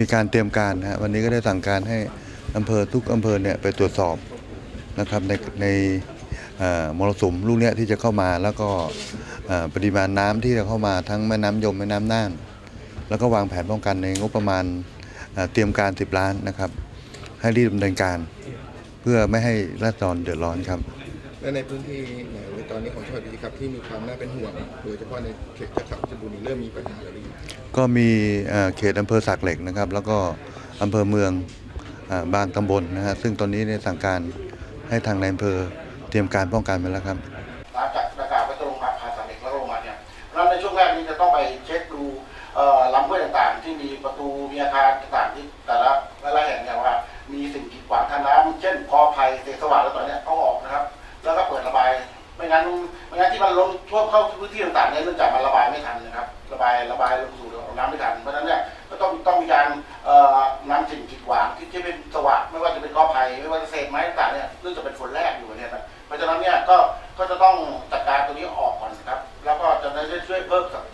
มีการเตรียมการนะฮะวันนี้ก็ได้สั่งการให้อำเภอทุกอำเภอเนี่ยไปตรวจสอบนะครับในในมรสุมลูกเนี้ยที่จะเข้ามาแล้วก็ปริมาณน้ำที่จะเข้ามาทั้งแม่น้ำยมแม่น้ำน่าน แล้วก็วางแผนป้องกันในงบประมาณเอ่อเตรียมการ 10 ล้านนะครับ ให้รีบดำเนินการ เพื่อไม่ให้ราษฎรเดือดร้อนครับ และในพื้นที่ไหนตอนนี้ของจังหวัดพิจิตรครับที่มีความน่าเป็นห่วง โดยเฉพาะในเขตจังหวัดเพชรบุรีเริ่มมีปัญหาอะไรอยู่ก็มีเอ่อเขตอำเภอสักเหล็กนะครับ แล้วก็อำเภอเมืองอาบางตำบลนะฮะซึ่งตอนนี้ได้สั่งการให้ทางในอำเภอเตรียมการป้องกันไปแล้วครับ หลังจากประกาศไปตรงมาผ่านสามเด็กแล้วลงมาเนี่ยเพราะฉะนั้นในช่วงแรกนี้จะต้องไปเช็คดูเอ่อลำห้วยต่างๆ ที่มีประตูมีอาคารต่างๆที่แต่ละแต่ละแห่งเนี่ยว่า มีสิ่งกีดขวางทางน้ำเช่นกอไผ่เศษสว่านแล้วตอนเนี้ยต้องออกนะครับ แล้วก็เปิดระบาย ไม่ เพราะงั้นที่มันล้นท่วมเข้าพื้นที่ต่างๆเนี่ยเนื่องจากมันระบายไม่ทันนะครับ ระบายระบายลงสู่น้ำไม่ทัน เพราะฉะนั้นเนี่ยก็ต้องต้องมีการนำสิ่งกีดขวางที่ที่เป็นสว่านไม่ว่าจะเป็นกอไผ่ไม่ว่าจะเศษไม้ต่างๆเนี่ยซึ่งจะเป็นฝนแรกอยู่เนี่ยนะเพราะฉะนั้นเนี่ยก็ก็จะต้องจัดการตัวนี้ออกก่อนนะครับ แล้วก็จะได้ช่วยเพิ่มศัก